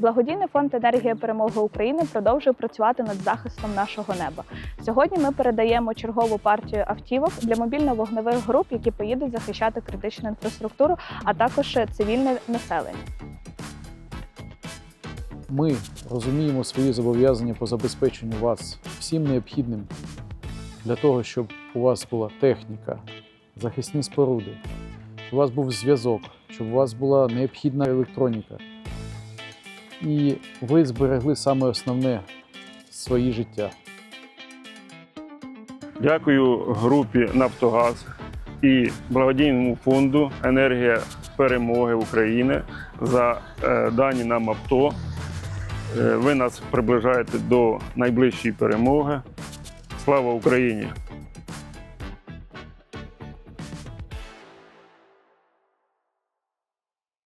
Благодійний фонд енергія перемоги України продовжує працювати над захистом нашого неба. Сьогодні ми передаємо чергову партію автівок для мобільно-вогневих груп, які поїдуть захищати критичну інфраструктуру, а також цивільне населення. Ми розуміємо свої зобов'язання по забезпеченню вас всім необхідним для того, щоб у вас була техніка, захисні споруди, у вас був зв'язок, щоб у вас була необхідна електроніка. І ви зберегли саме основне свої життя. Дякую групі Нафтогаз і благодійному фонду Енергія перемоги України за е, дані нам авто. Е, Ви нас приближаєте до найближчої перемоги. Слава Україні!